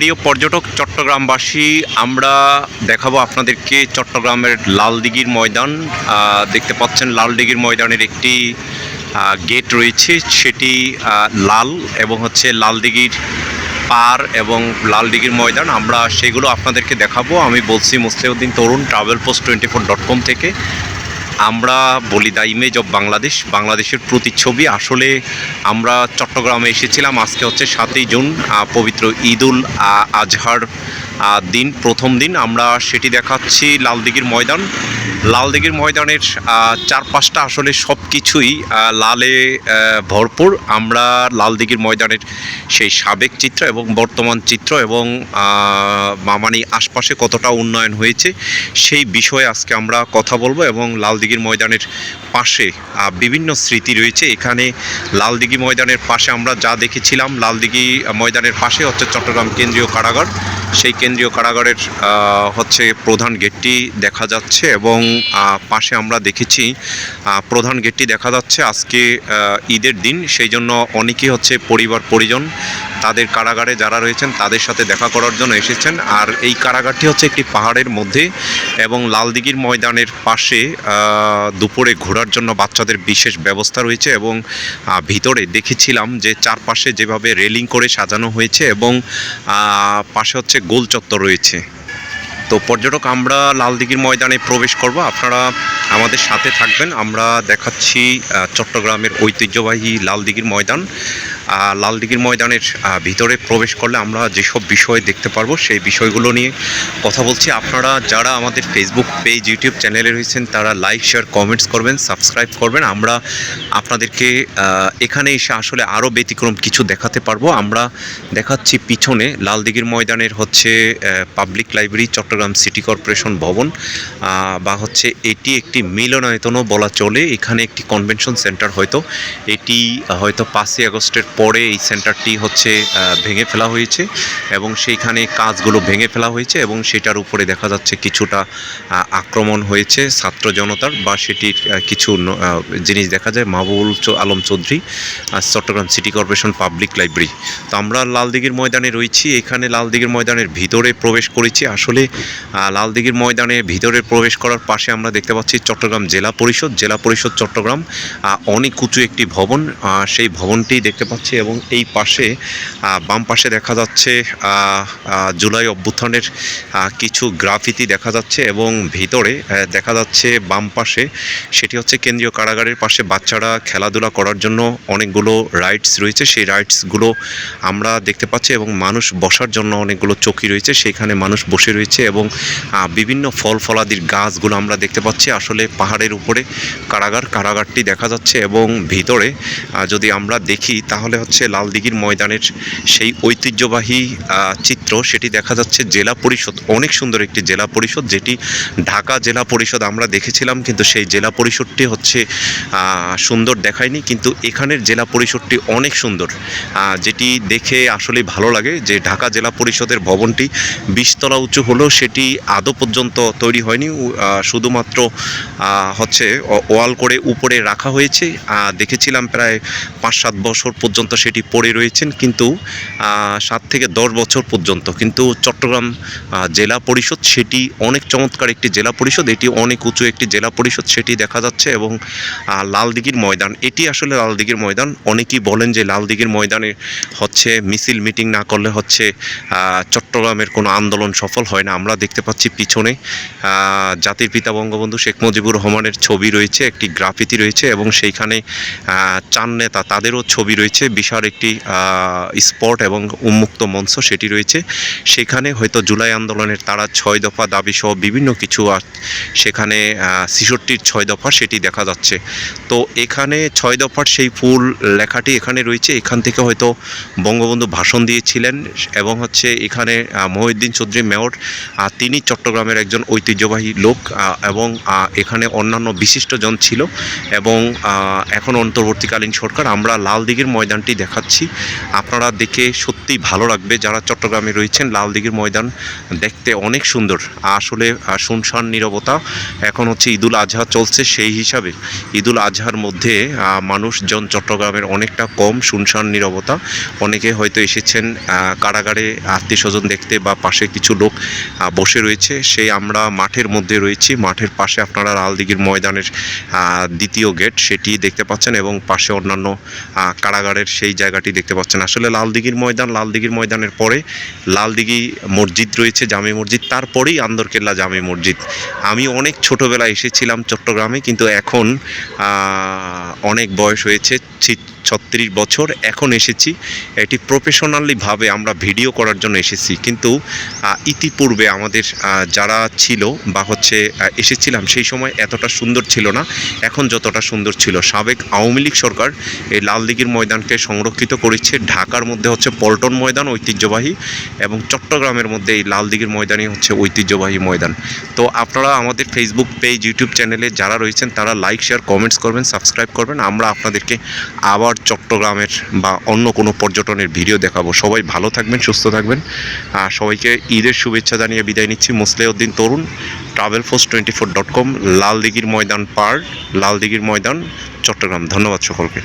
প্রিয় পর্যটক, চট্টগ্রামবাসী, আমরা দেখাবো আপনাদেরকে চট্টগ্রামের লালদিঘির ময়দান। দেখতে পাচ্ছেন লালদিঘির ময়দানের একটি গেট রয়েছে, সেটি লাল এবং হচ্ছে লালদিঘির পার এবং লালদিঘির ময়দান। আমরা সেগুলো আপনাদেরকে দেখাবো। আমি বলছি Musliuddin Tarun travel post twenty four dot com থেকে। আমরা বলি দ্য ইমেজ অব বাংলাদেশ, বাংলাদেশের প্রতিচ্ছবি। আসলে আমরা চট্টগ্রামে এসেছিলাম, আজকে হচ্ছে সাতই জুন পবিত্র ঈদুল আজহার দিন প্রথম দিন আমরা সেটি দেখাচ্ছি লালদিঘির ময়দান। লালদিঘির ময়দানের চারপাশটা আসলে সব কিছুই লালে ভরপুর। আমরা লালদিঘির ময়দানের সেই সাবেক চিত্র এবং বর্তমান চিত্র এবং আহ, মা- মানে আশপাশে কতটা উন্নয়ন হয়েছে সেই বিষয়ে আজকে আমরা কথা বলব এবং লালদিঘির ময়দানের পাশে বিভিন্ন স্মৃতি রয়েছে। এখানে লালদিঘি ময়দানের পাশে আমরা যা দেখেছিলাম লালদিঘি ময়দানের পাশে হচ্ছে চট্টগ্রাম কেন্দ্রীয় কারাগার। সেই কেন্দ্রীয় কারাগারের হচ্ছে প্রধান গেটটি দেখা যাচ্ছে এবং পাশে আমরা দেখেছি প্রধান গেটটি দেখা যাচ্ছে আজকে ঈদের দিন। সেই জন্য অনেকেই হচ্ছে পরিবার পরিজন তাদের কারাগারে যারা রয়েছেন, তাদের সাথে দেখা করার জন্য এসেছেন। আর এই কারাগারটি হচ্ছে একটি পাহাড়ের মধ্যে এবং লালদিঘির ময়দানের পাশে দুপুরে ঘোরার জন্য বাচ্চাদের বিশেষ ব্যবস্থা রয়েছে এবং ভিতরে দেখেছিলাম যে চারপাশে যেভাবে রেলিং করে সাজানো হয়েছে এবং পাশে হচ্ছে গোল চত্বর রয়েছে। তো পর্যটক, আমরা লালদিঘির ময়দানে প্রবেশ করব। আপনারা আমাদের সাথে থাকবেন। আমরা দেখাচ্ছি চট্টগ্রামের ঐতিহ্যবাহী লালদিঘির ময়দান। লালদিঘির ময়দানের ভিতরে প্রবেশ করলে আমরা যেসব বিষয় দেখতে পারব, সেই বিষয়গুলো নিয়ে কথা বলছি। আপনারা যারা আমাদের ফেসবুক পেজ ইউটিউব চ্যানেলে রয়েছেন, তারা লাইক শেয়ার কমেন্টস করবেন সাবস্ক্রাইব করবেন। আমরা আপনাদেরকে এখানে এসে আসলে আরও ব্যতিক্রম কিছু দেখাতে পারব। আমরা দেখাচ্ছি পিছনে লালদিঘির ময়দানের হচ্ছে public library Chattogram city corporation ভবন বা হচ্ছে এটি একটি মিলনায়তনও বলা চলে। এখানে একটি কনভেনশন সেন্টার হয়তো। এটি হয়তো পাঁচই আগস্টের পরে এই সেন্টারটি হচ্ছে ভেঙে ফেলা হয়েছে এবং সেইখানে কাজগুলো ভেঙে ফেলা হয়েছে এবং সেটার উপরে দেখা যাচ্ছে কিছুটা আক্রমণ হয়েছে ছাত্র জনতার বা সেটির কিছু জিনিস দেখা যায়। Mahbubul Alam Chowdhury Chattogram city corporation public library. তো আমরা লালদিঘির ময়দানে রয়েছি। এখানে লালদিঘির ময়দানের ভিতরে প্রবেশ করেছি। আসলে লালদিঘির ময়দানে ভিতরে প্রবেশ করার পাশে আমরা দেখতে পাচ্ছি চট্টগ্রাম জেলা পরিষদ। জেলা পরিষদ চট্টগ্রাম অনেক উঁচু একটি ভবন। সেই ভবনটি দেখতে পাচ্ছি এবং এই পাশে বাম পাশে দেখা যাচ্ছে জুলাই অভ্যুত্থানের কিছু গ্রাফিতি দেখা যাচ্ছে এবং ভিতরে দেখা যাচ্ছে বাম পাশে সেটি হচ্ছে কেন্দ্রীয় কারাগারের পাশে বাচ্চারা খেলাধুলা করার জন্য অনেকগুলো রাইডস রয়েছে। সেই রাইডসগুলো আমরা দেখতে পাচ্ছি এবং মানুষ বসার জন্য অনেকগুলো চৌকি রয়েছে। সেখানে মানুষ বসে রয়েছে এবং বিভিন্ন ফল ফলাদির গাছগুলো আমরা দেখতে পাচ্ছি। আসলে পাহাড়ের উপরে কারাগার, কারাগারটি দেখা যাচ্ছে এবং ভিতরে যদি আমরা দেখি তাহলে হচ্ছে লালদিঘির ময়দানের সেই ঐতিহ্যবাহী চিত্র। সেটি দেখা যাচ্ছে জেলা পরিষদ, অনেক সুন্দর একটি জেলা পরিষদ, যেটি ঢাকা জেলা পরিষদ আমরা দেখেছিলাম, কিন্তু সেই জেলা পরিষদটি হচ্ছে সুন্দর দেখায়নি। কিন্তু এখানের জেলা পরিষদটি অনেক সুন্দর যেটি দেখে আসলে ভালো লাগে যে ঢাকা জেলা পরিষদের ভবনটি বিশতলা উঁচু হলেও সেটি আদৌ পর্যন্ত তৈরি হয়নি। শুধুমাত্র হচ্ছে ওয়াল করে উপরে রাখা হয়েছে। দেখেছিলাম প্রায় পাঁচ সাত বছর পর্যন্ত সেটি পড়ে রয়েছেন, কিন্তু সাত থেকে দশ বছর পর্যন্ত। কিন্তু চট্টগ্রাম জেলা পরিষদ সেটি অনেক চমৎকার একটি জেলা পরিষদ, এটি অনেক উঁচু একটি জেলা পরিষদ সেটি দেখা যাচ্ছে এবং লালদিঘির ময়দান। এটি আসলে লালদিঘির ময়দান। অনেকেই বলেন যে লালদিঘির ময়দানে হচ্ছে মিছিল মিটিং না করলে হচ্ছে চট্টগ্রামের কোনো আন্দোলন সফল হয় না। আমরা দেখতে পাচ্ছি পিছনে জাতির পিতা বঙ্গবন্ধু শেখ মুজিবুর রহমানের ছবি রয়েছে, একটি গ্রাফিতি রয়েছে এবং সেইখানে চান নেতা, তাদেরও ছবি রয়েছে। বিশাল একটি স্পট এবং উন্মুক্ত মঞ্চ সেটি রয়েছে। সেখানে হয়তো জুলাই আন্দোলনের তারা ছয় দফা দাবি সহ বিভিন্ন কিছু সেখানে ছিষট্টির ছয় দফা সেটি দেখা যাচ্ছে। তো এখানে ছয় দফার সেই ফুল লেখাটি এখানে রয়েছে। এখান থেকে হয়তো বঙ্গবন্ধু ভাষণ দিয়েছিলেন এবং হচ্ছে এখানে মহিউদ্দিন চৌধুরী মেয়র তিনি চট্টগ্রামের একজন ঐতিহ্যবাহী লোক এবং এখানে অন্যান্য বিশিষ্টজন ছিল এবং এখন অন্তর্বর্তীকালীন সরকার। আমরা লালদিঘির ময়দানটি ময়দানটি দেখাচ্ছি। আপনারা দেখে সত্যিই ভালো লাগবে। যারা চট্টগ্রামে রয়েছেন লাল দিঘির ময়দান দেখতে অনেক সুন্দর। আসলে শুনশান নীরবতা এখন হচ্ছে ঈদুল আজহা চলছে সেই হিসাবে। ঈদুল আজহার মধ্যে মানুষজন চট্টগ্রামের অনেকটা কম শুনশান নীরবতা। অনেকে হয়তো এসেছেন কারাগারে আত্মীয় স্বজন দেখতে বা পাশে কিছু লোক বসে রয়েছে। সেই আমরা মাঠের মধ্যে রয়েছি। মাঠের পাশে আপনারা লালদিঘির ময়দানের দ্বিতীয় গেট সেটি দেখতে পাচ্ছেন এবং পাশে অন্যান্য কারাগারের সেই জায়গাটি দেখতে পাচ্ছেন। আসলে লালদিঘির ময়দান, লালদিঘির ময়দানের পরে লালদিঘি মসজিদ রয়েছে, জামে মসজিদ। তারপরেই আন্দরকেল্লা জামে মসজিদ। আমি অনেক ছোটোবেলায় এসেছিলাম চট্টগ্রামে, কিন্তু এখন অনেক বয়স হয়েছে ছত্রিশ বছর, এখন এসেছি। এটি প্রফেশনালিভাবে আমরা ভিডিও করার জন্য এসেছি। কিন্তু ইতিপূর্বে আমাদের যারা ছিল বা হচ্ছে এসেছিলাম, সেই সময় এতটা সুন্দর ছিল না। এখন যতটা সুন্দর ছিল। সাবেক আওয়ামী লীগ সরকার এই লালদিঘির ময়দানকে সংরক্ষিত করেছে। ঢাকার মধ্যে হচ্ছে পল্টন ময়দান ঐতিহ্যবাহী এবং চট্টগ্রামের মধ্যে এই লালদিঘির ময়দানই হচ্ছে ঐতিহ্যবাহী ময়দান। তো আপনারা আমাদের ফেসবুক পেজ ইউটিউব চ্যানেলে যারা রয়েছেন, তারা লাইক শেয়ার কমেন্টস করবেন সাবস্ক্রাইব করবেন। আমরা আপনাদেরকে আবার চট্টগ্রামের বা অন্য কোনো পর্যটনের ভিডিও দেখাবো। সবাই ভালো থাকবেন, সুস্থ থাকবেন। আর সবাইকে ঈদের শুভেচ্ছা জানিয়ে বিদায় নিচ্ছি। Musleuddin Tarun travel force twenty four dot com লালদিঘির ময়দান পার্ক লালদিঘির ময়দান, চট্টগ্রাম। ধন্যবাদ সকলকে।